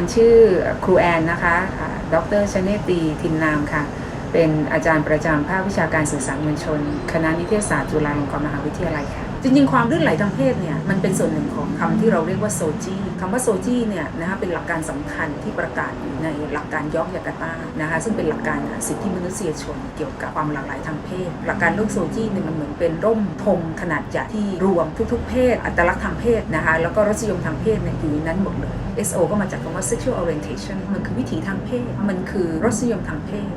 ารย์ชื่อครูแอนนะคะดรชเนตีทินนามค่ะ เป็นอาจารย์ประจำภาควิชาการสื่อสารมวลชน คณะนิเทศศาสตร์จุฬาลงกรณ์มหาวิทยาลัยค่ะ จริงๆ ความลื่นไหลทางเพศเนี่ยมันเป็นส่วนหนึ่งของคำที่เราเรียกว่าโซจีคำว่าโซจีเนี่ยนะคะเป็นหลักการสำคัญที่ประกาศอยู่ในหลักการยอกยากาตานะคะซึ่งเป็นหลักการสิทธิมนุษยชนเกี่ยวกับความหลากหลายทางเพศ หลักการโลกโซจีเนี่ยมันเหมือนเป็นร่มธงขนาดใหญ่ที่รวมทุกๆ เพศ อัตลักษณ์ทางเพศนะคะแล้วก็รสนิยมทางเพศเนี่ยอยู่ในนั้นหมดเลย SO ก็มาจากคำว่า sexual orientation มันคือวิถีทางเพศ มันคือรสนิยมทางเพศ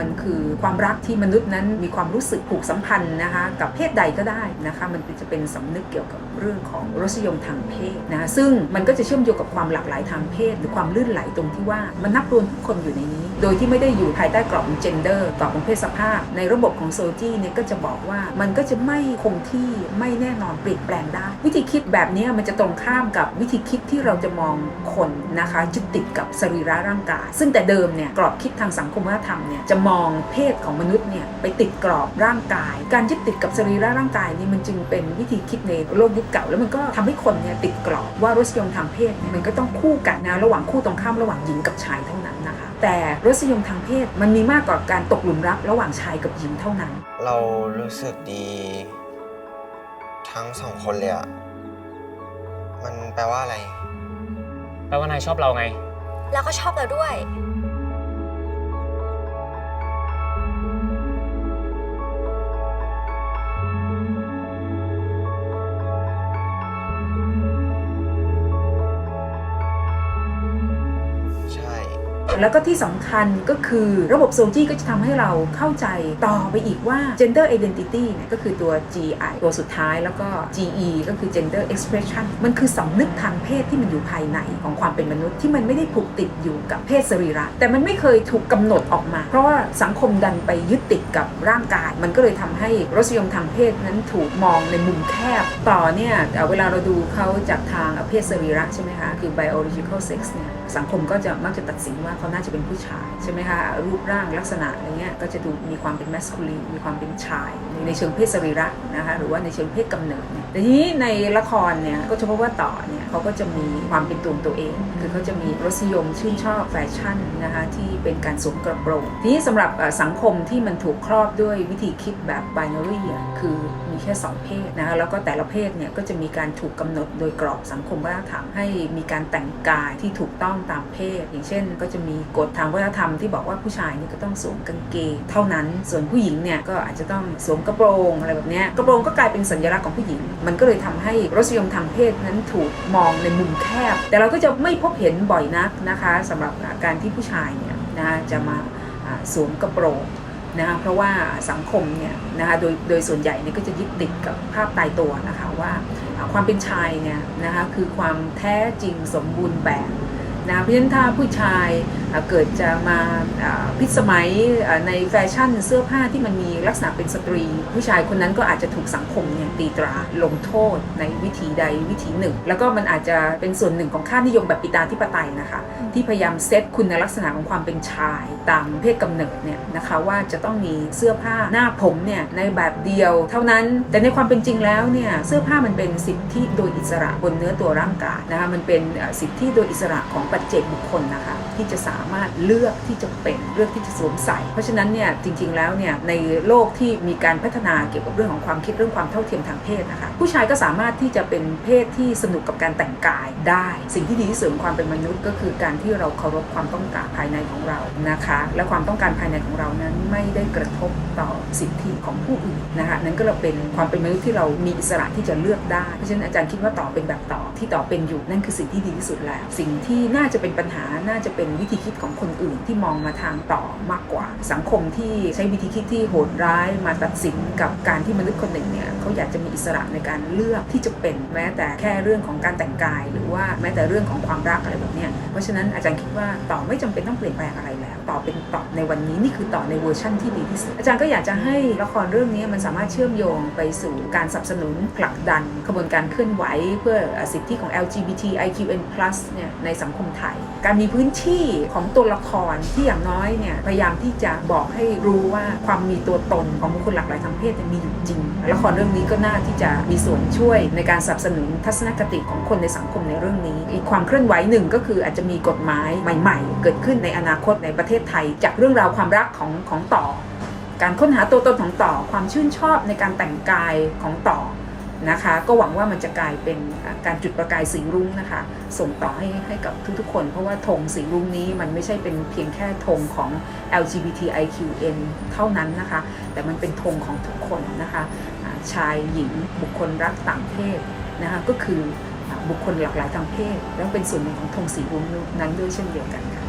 มันคือความรักที่มนุษย์นั้นมีความรู้สึกผูกสัมพันธ์นะคะกับเพศใดก็ได้นะคะมันจะเป็นสำนึกเกี่ยวกับเรื่องของรสนิยมทางเพศนะคะซึ่งมันก็จะเชื่อมโยงกับความหลากหลายทางเพศ หรือความลื่นไหลตรงที่ว่ามันนับรวมทุกคนอยู่ในนี้ โดยที่ไม่ได้อยู่ภายใต้กรอบของ gender กรอบของเพศสภาพ ในระบบของโซจีเนี่ยก็จะบอกว่ามันก็จะไม่คงที่ไม่แน่นอนเปลี่ยนแปลงได้ วิธีคิดแบบนี้มันจะตรงข้ามกับวิธีคิดที่เราจะมองคนนะคะยึดติดกับสรีระร่างกาย ซึ่งแต่เดิมเนี่ยกรอบคิดทางสังคมวัฒนธรรมเนี่ยจะมองเพศของมนุษย์เนี่ยไปติดกรอบร่างกาย การยึดติดกับสรีระร่างกายนี่มันจึงเป็นวิธีคิดในโลกยุคเก่า แล้วมันก็ทำให้คนเนี่ยติดกรอบว่ารสนิยมทางเพศเนี่ยมันก็ต้องคู่กันนะระหว่างคู่ตรงข้ามระหว่างหญิงกับชายเท่านั้นนะคะแต่รสนิยมทางเพศมันมีมากกว่าการตกหลุมรักระหว่างชายกับหญิงเท่านั้น เรารู้สึกดี ทั้งสองคนเลยอะมันแปลว่าอะไร แปลว่านายชอบเราไง แล้วก็ชอบเราด้วย แล้วก็ที่สำคัญก็คือระบบโซจี้ก็จะทำให้เราเข้าใจต่อไปอีกว่า gender identity เนี่ยก็คือตัว GI ตัวสุดท้ายแล้วก็ GE ก็คือ gender expression มันคือสำนึกทางเพศที่มันอยู่ภายในของความเป็นมนุษย์ที่มันไม่ได้ผูกติดอยู่กับเพศสรีระ แต่มันไม่เคยถูกกำหนดออกมา เพราะว่าสังคมดันไปยึดติดกับร่างกาย มันก็เลยทำให้รสนิยมทางเพศนั้นถูกมองในมุมแคบ ต่อเนี่ยเเวลาเราดูเขาจากทางเพศสรีระใช่ไหมคะ คือ biological sex เนี่ยสังคมก็จะมักจะตัดสินว่าเขาน่าจะเป็นผู้ชายใช่ไหมคะรูปร่างลักษณะอะไรเงี้ยก็จะดูมีความเป็น masculine มีความเป็นชาย ในเชิงเพศสรีระนะคะหรือว่าในเชิงเพศกำเนิดแต่ทีนี้ในละครเนี่ยก็จะพบว่าต่อเนี่ยเขาก็จะมีความเป็นตัวของตัวเอง คือเขาจะมีรสนิยมชื่นชอบแฟชั่นนะคะที่เป็นการสวมกระโปรงทีนี้สำหรับสังคมที่มันถูกครอบด้วยวิธีคิดแบบ binary อ่คือมีแค่สองเพศนะคะแล้วก็แต่ละเพศเนี่ยก็จะมีการถูกกำหนดโดยกรอบสังคมวัฒนธรรมให้มีการแต่งกายที่ถูกต้องตามเพศ อย่างเช่นก็จะมีกฎทางวัฒนธรรมที่บอกว่าผู้ชายเนี่ยก็ต้องสวมกางเกงเท่านั้น ส่วนผู้หญิงเนี่ยก็อาจจะต้องสวมกระโปรงอะไรแบบนี้กระโปรงก็กลายเป็นสัญลักษณ์ของผู้หญิง มันก็เลยทำให้รสนิยมทางเพศนั้นถูกมองในมุมแคบ แต่เราก็จะไม่พบเห็นบ่อยนักนะคะสำหรับการที่ผู้ชายเนี่ยนะคะจะมาสวมกระโปรงนะคะเพราะว่าสังคมเนี่ยนะคะโดยโดยส่วนใหญ่เนี่ยก็จะยึดติดกับภาพตายตัวนะคะว่าความเป็นชายเนี่ยนะคะคือความแท้จริงสมบูรณ์แบบ นะเพราะฉะนั้นถ้าผู้ชายเกิดจะมาพิสมัยในแฟชั่นเสื้อผ้าที่มันมีลักษณะเป็นสตรี ผู้ชายคนนั้นก็อาจจะถูกสังคมเนี่ยตีตราลงโทษในวิธีใดวิธีหนึ่ง แล้วก็มันอาจจะเป็นส่วนหนึ่งของค่านิยมแบบปิตาธิปไตยนะคะ ที่พยายามเซตคุณลักษณะของความเป็นชายตามเพศกำเนิดเนี่ยนะคะว่าจะต้องมีเสื้อผ้าหน้าผมเนี่ยในแบบเดียว เท่านั้นแต่ในความเป็นจริงแล้วเนี่ยเสื้อผ้ามันเป็นสิทธิโดยอิสระบนเนื้อตัวร่างกายนะคะมันเป็นสิทธิโดยอิสระของปัจเจกบุคคลนะคะ ที่จะสามารถเลือกที่จะเป็นเลือกที่จะสวมใส่ เพราะฉะนั้นเนี่ยจริง ๆ แล้วเนี่ยในโลกที่มีการพัฒนาเกี่ยวกับเรื่องของความคิดเรื่องความเท่าเทียมทางเพศนะคะ ผู้ชายก็สามารถที่จะเป็นเพศที่สนุกกับการแต่งกายได้ สิ่งที่ดีที่สุดของความเป็นมนุษย์ ก็คือการที่เราเคารพความต้องการภายในของเรานะคะ และความต้องการภายในของเรานั้นไม่ได้กระทบต่อสิทธิของผู้อื่นนะคะนั่นก็เราเป็นความเป็นมนุษย์ที่เรามีอิสระที่จะเลือกได้เพราะฉะนั้นอาจารย์คิดว่าต่อเป็นแบบต่อที่ต่อเป็นอยู่นั่นคือสิ่งที่ดีที่สุดแล้ว สิ่งที่น่าาจะเป็นปัญหาน่าจะเป็นวิธีคิดของคนอื่นที่มองมาทางต่อมากกว่า สังคมที่ใช้วิธีคิดที่โหดร้ายมาตัดสินกับการที่มนุษย์คนหนึ่งเนี่ยเขาอยากจะมีอิสระในการเลือกที่จะเป็นแม้แต่แค่เรื่องของการแต่งกาย หรือว่าแม้แต่เรื่องของความรักอะไรแบบเนี้ยเพราะฉะนั้นอาจารย์คิดว่าต่อไม่จำเป็นต้องเปลี่ยนแปลงอะไรแล้ว ต่อเป็นต่อ ในวันนี้นี่คือต่อในเวอร์ชั่นที่ดีที่สุด อาจารย์ก็อยากจะให้ละครเรื่องนี้มันสามารถเชื่อมโยงไปสู่การสนับสนุนผลักดันขบวนการเคลื่อนไหวเพื่อสิทธิของ LGBT IQN+ เนี่ยในสังคมไทย การมีพื้นที่ของตัวละครที่อย่างน้อยเนี่ยพยายามที่จะบอกให้รู้ว่าความมีตัวตนของบุคคลหลากหลายทางเพศมีอยู่จริง ละครเรื่องนี้ก็น่าที่จะมีส่วนช่วยในการสนับสนุนทัศนคติของคนในสังคมในเรื่องนี้ อีกความเคลื่อนไหวหนึ่งก็คืออาจจะมีกฎหมายใหม่ ๆ เกิดขึ้นในอนาคตในประเทศไทยจากรื่องราวความรักของของต่อ การค้นหาตัวตนของต่อความชื่นชอบในการแต่งกายของต่อนะคะ ก็หวังว่ามันจะกลายเป็นการจุดประกายสีรุ้งนะคะ ส่งต่อให้ให้กับทุกๆคน เพราะว่าธงสีรุ้งนี้มันไม่ใช่เป็นเพียงแค่ธงของ LGBTIQN เท่านั้นนะคะ แต่มันเป็นธงของทุกคนนะคะชายหญิงบุคคลรักต่างเพศนะคะก็คือบุคคลหลากหลายทางเพศ แล้วเป็นส่วนหนึ่งของธงสีรุ้งนั้นด้วยเช่นเดียวกันค่ะ